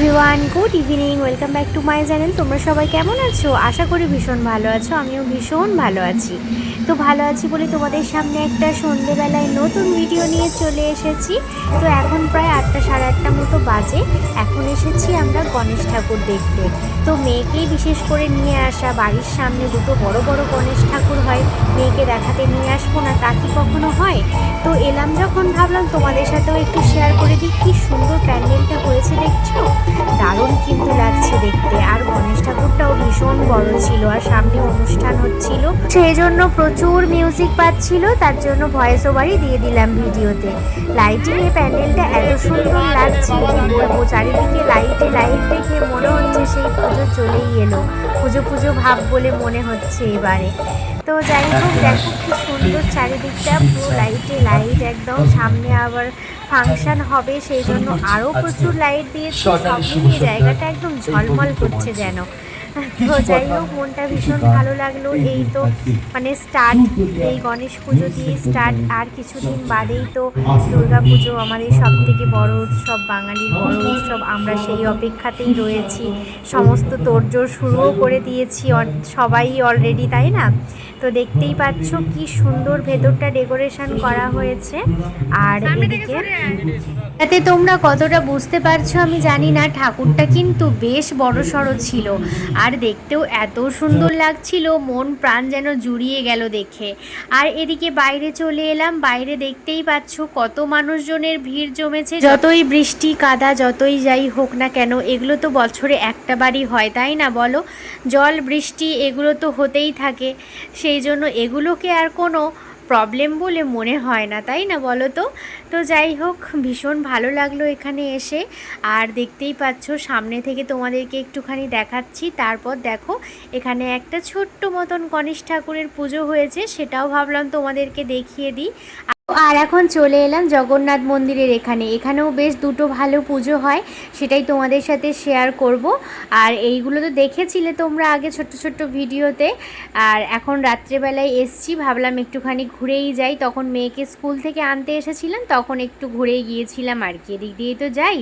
Everyone good evening welcome back to my channel তোমরা সবাই কেমন আছো? আশা করি ভীষণ ভালো আছো, আমিও ভীষণ ভালো আছি। তো ভালো আছি বলে তোমাদের সামনে একটা সন্ধেবেলায় নতুন ভিডিও নিয়ে চলে এসেছি। তো এখন প্রায় আটটা, সাড়ে আটটা মতো বাজে। এখন এসেছি আমরা গণেশ ঠাকুর দেখতে। তো মেয়েকেই বিশেষ করে নিয়ে আসা, বাড়ির সামনে দুটো বড় বড় গণেশ ঠাকুর হয়, মেয়েকে দেখাতে নিয়ে আসব না, তা কি কখনো হয়? তো এলাম যখন, ভাবলাম তোমাদের সাথেও একটু শেয়ার করে দিই, কি সুন্দর প্যান্ডেলটা হয়েছে, দেখছ? দারুণ কিন্তু লাগছে দেখতে। আর গণেশ ঠাকুরটাও ভীষণ বড় ছিল আর সামনে অনুষ্ঠান হচ্ছিল। সেই জন্য প্রচুর মিউজিক পাচ্ছিল, তার জন্য ভয়েস ওভারই দিয়ে দিলাম ভিডিওতে। লাইটিং এ প্যান্ডেলটা এত সুন্দর লাগছে, কি বলব চলেই এলো। পুজো পুজো ভাব বলে মনে হচ্ছে এবারে। তো যাই হোক দেখো কি সুন্দর চারিদিকটা পুরো লাইটে লাইট একদম। সামনে আবার ফাংশন হবে সেই জন্য আরও প্রচুর লাইট দিয়েছে। সব মিলিয়ে জায়গাটা একদম ঝলমল করছে যেন। তো যাই হোক মনটা ভীষণ ভালো লাগল। এই তো মানে স্টার্ট এই গণেশ পুজো দিয়ে স্টার্ট আর কিছুদিন বাদেই তো দুর্গা পুজো আমাদের সব থেকে বড় উৎসব বাঙালির বড় উৎসব। আমরা সেই অপেক্ষাতেই রয়েছি। সমস্ত তোড়জোড় শুরুও করে দিয়েছি। সবাই অলরেডি তাই না? তো দেখতেই পাচ্ছ কি সুন্দর ভেতরটা ডেকোরেশন করা হয়েছে। আর এদিকে তাতে তোমরা কতটা বুঝতে পারছ আমি জানি না ঠাকুরটা কিন্তু বেশ বড় সড়ো ছিল। আর দেখতেও এত সুন্দর লাগছিল মন প্রাণ যেন জুড়িয়ে গেল দেখে। আর এদিকে বাইরে চলে এলাম বাইরে দেখতেই পাচ্ছ কত মানুষজনের ভিড় জমেছে। যতই বৃষ্টি কাদা যতই যাই হোক না কেন এগুলো তো বছরে একটা বারই হয় তাই না বলো? জল বৃষ্টি এগুলো তো হতেই থাকে। সেই জন্য এগুলোকে আর কোনো প্রবলেম বলে মনে হয় না, তাই না বলো তো? তো যাই হোক, ভীষণ ভালো লাগল এখানে এসে। আর দেখতেই পাচ্ছ, সামনে থেকে তোমাদেরকে একটুখানি দেখাচ্ছি। তারপর দেখো, এখানে একটা ছোট্ট মতন গণেশ ঠাকুরের পুজো হয়েছে, সেটাও ভাবলাম তোমাদেরকে দেখিয়ে দিই। আর এখন চলে এলাম জগন্নাথ মন্দিরের এখানে। এখানেও বেশ দুটো ভালো পুজো হয়, সেটাই তোমাদের সাথে শেয়ার করব। আর এইগুলো তো দেখেছিলে তোমরা আগে ছোট্ট ছোট্ট ভিডিওতে। আর এখন রাত্রেবেলায় এসছি, ভাবলাম একটুখানি ঘুরেই যাই। তখন মেয়েকে স্কুল থেকে আনতে এসেছিলাম, তখন একটু ঘুরেই গিয়েছিলাম আর কি। এদিক দিয়েই তো যাই।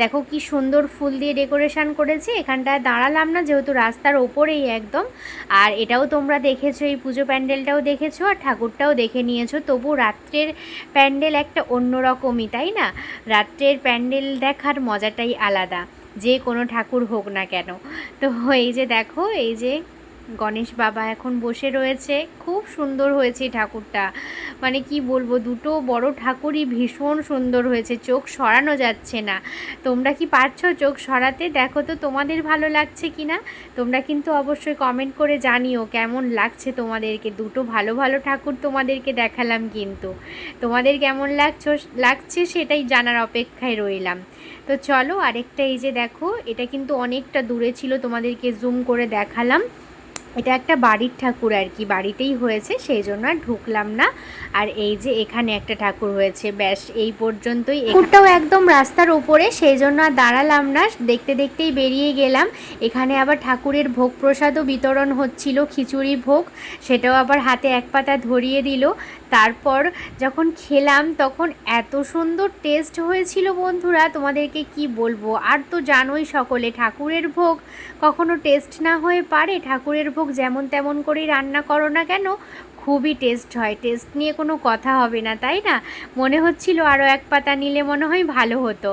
দেখো কি সুন্দর ফুল দিয়ে ডেকোরেশন করেছে, এখানটায় দাঁড়ালাম না যেহেতু রাস্তার ওপরেই একদম। আর এটাও তোমরা দেখেছ, এই পুজো প্যান্ডেলটাও দেখেছ আর ঠাকুরটাও দেখে নিয়েছো। তবু রাত্রের প্যান্ডেল একটা অন্য রকমই তাই না? রাত্রের প্যান্ডেল দেখার মজাটাই আলাদা, যে কোনো ঠাকুর হোক না কেন। তো এই যে দেখো, এই যে গণেশ বাবা এখন বসে রয়েছে। খুব সুন্দর হয়েছে ঠাকুরটা। মানে কি বলব, দুটো বড় ঠাকুরই ভীষণ সুন্দর হয়েছে। চোখ সরানো যাচ্ছে না। তোমরা কি পারছ চোখ সরাতে? দেখো তো তোমাদের ভালো লাগছে কি না? তোমরা কিন্তু অবশ্যই কমেন্ট করে জানিও কেমন লাগছে তোমাদেরকে। দুটো ভালো ভালো ঠাকুর তোমাদেরকে দেখালাম কিন্তু। তোমাদের কেমন লাগছো, লাগছে সেটাই জানার অপেক্ষায় রইলাম। তো চলো আরেকটা এই যে দেখো, এটা কিন্তু অনেকটা দূরে ছিল, তোমাদেরকে জুম করে দেখালাম। এটা একটা বাড়ির ঠাকুর আর কি, বাড়িতেই হয়েছে, সেই জন্য আর ঢুকলাম না। আর এই যে এখানে একটা ঠাকুর হয়েছে, ব্যাস, এই পর্যন্তই ঠাকুরটাও একদম রাস্তার উপরে সেই জন্য আর দাঁড়ালাম না, দেখতে দেখতেই বেরিয়ে গেলাম। এখানে আবার ঠাকুরের ভোগ প্রসাদও বিতরণ হচ্ছিল, খিচুড়ি ভোগ, সেটাও আবার হাতে এক পাতা ধরিয়ে দিল। তারপর যখন খেলাম, তখন এত সুন্দর টেস্ট হয়েছিল বন্ধুরা, তোমাদেরকে কি বলব? আর তো জানোই সকলে, ঠাকুরের ভোগ কখনো টেস্ট না হয়ে পারে, ঠাকুরের ভোগ যেমন তেমন করেই রান্না করো না কেন খুবই টেস্ট হয়। টেস্ট নিয়ে কোনো কথা হবে না, তাই না? মনে হচ্ছিল আরও এক পাতা নিলে মনে হয় ভালো হতো।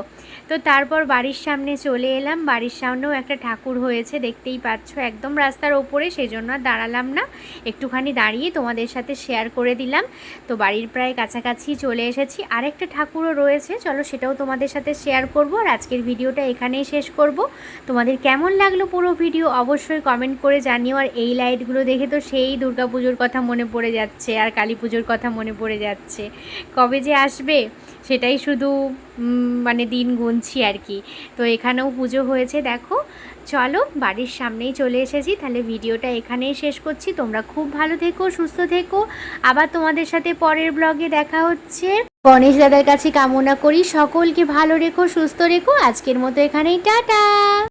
তো তারপর বাড়ির সামনে চলে এলাম। বাড়ির সামনেও একটা ঠাকুর হয়েছে, দেখতেই পাচ্ছ। একদম রাস্তার ওপরে সেই জন্য দাঁড়ালাম না। একটুখানি দাঁড়িয়ে তোমাদের সাথে শেয়ার করে দিলাম। তো বাড়ির প্রায় কাছাকাছি চলে এসেছি। আরেকটা ঠাকুরও রয়েছে। চলো সেটাও তোমাদের সাথে শেয়ার করব আর আজকের ভিডিওটা এখানেই শেষ করব। তোমাদের কেমন লাগল পুরো ভিডিও অবশ্যই কমেন্ট করে জানিও। আর এই লাইটগুলো দেখে তো সেই দুর্গাপুজোর কথা মনে পড়ে যাচ্ছে আর কালী পুজোর কথা মনে পড়ে যাচ্ছে। কবে যে আসবে সেটাই শুধু মানে দিন গুনছি আর কি। তো এখানেও পুজো হয়েছে, দেখো। চলো, বাড়ির সামনেই চলে এসেছি। তাহলে ভিডিওটা এখানেই শেষ করছি। তোমরা খুব ভালো থেকো, সুস্থ থেকো। আবার তোমাদের সাথে পরের ব্লগে দেখা হচ্ছে। গণেশ দাদার কাছে কামনা করি। সকলকে ভালো রেখো, সুস্থ রেখো। আজকের মতো এখানেই, টাটা!